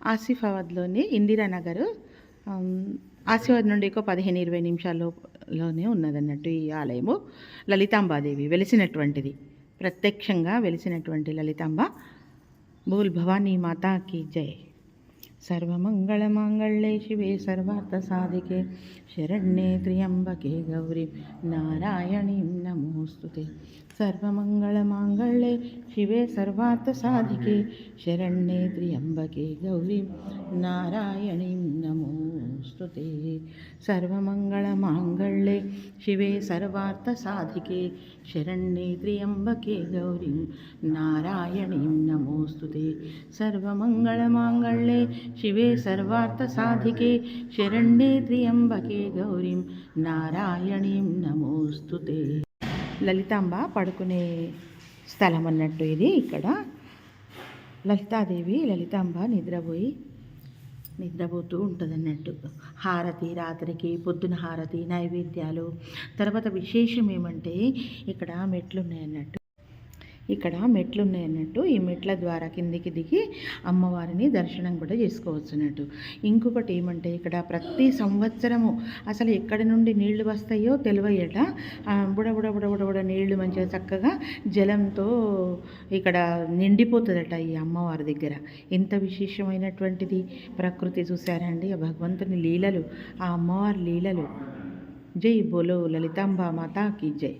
ఆసిఫాబాద్లోని ఇందిరానగర్ ఆసిఫాబాద్ నుండి ఒక పదిహేను ఇరవై నిమిషాల్లోనే ఉన్నదన్నట్టు ఈ ఆలయము లలితాంబాదేవి వెలిసినటువంటిది. ప్రత్యక్షంగా వెలిసినటువంటి లలితాంబ బోల్ భవానీ మాతాకి జై. సర్వమంగళమాంగళ్యే శివే సర్వార్థ సాధికే. శరణ్యే త్ర్యంబకే గౌరీ నారాయణీం నమోస్తుతే. సర్వమంగళమాంగళ్యే శివే సర్వార్థ సాధికే శరణ్యే త్ర్యంబకే గౌరీ నారాయణీం నమోస్తుతే సర్వమంగళమాంగళ్యే శివే సర్వార్థ సాధికే శరణ్యే త్ర్యంబకే గౌరీ నారాయణీం నమోస్తుతే సర్వమంగళమాంగళ్యే శివే సర్వార్థ సాధికే శరణ్యే త్ర్యంబకే గౌరీం నారాయణీం నమోస్తుతే లలితాంబ పడుకునే స్థలం అన్నట్టు ఇది ఇక్కడ. లలితాదేవి లలితాంబ నిద్రపోయి నిద్రపోతూ ఉంటుంది అన్నట్టు హారతి రాత్రికి పొద్దున హారతి నైవేద్యాలు. తర్వాత విశేషం ఏమంటే ఇక్కడ మెట్లు ఉన్నాయన్నట్టు ఇక్కడ మెట్లు ఉన్నాయన్నట్టు ఈ మెట్ల ద్వారా కిందికి దిగి అమ్మవారిని దర్శనం కూడా చేసుకోవచ్చు అన్నట్టు. ఇంకొకటి ఏమంటే ఇక్కడ ప్రతి సంవత్సరము అసలు ఎక్కడి నుండి నీళ్ళు వస్తాయో తెలివయ్యట బుడబుడ బుడ బుడ బుడ నీళ్ళు మంచిగా చక్కగా జలంతో ఇక్కడ నిండిపోతుందట ఈ అమ్మవారి దగ్గర. ఎంత విశేషమైనటువంటిది? ప్రకృతి చూసారండి ఆ భగవంతుని లీలలు ఆ అమ్మవారి లీలలు. జై బోలో లలితాంబా మాతాకి జై.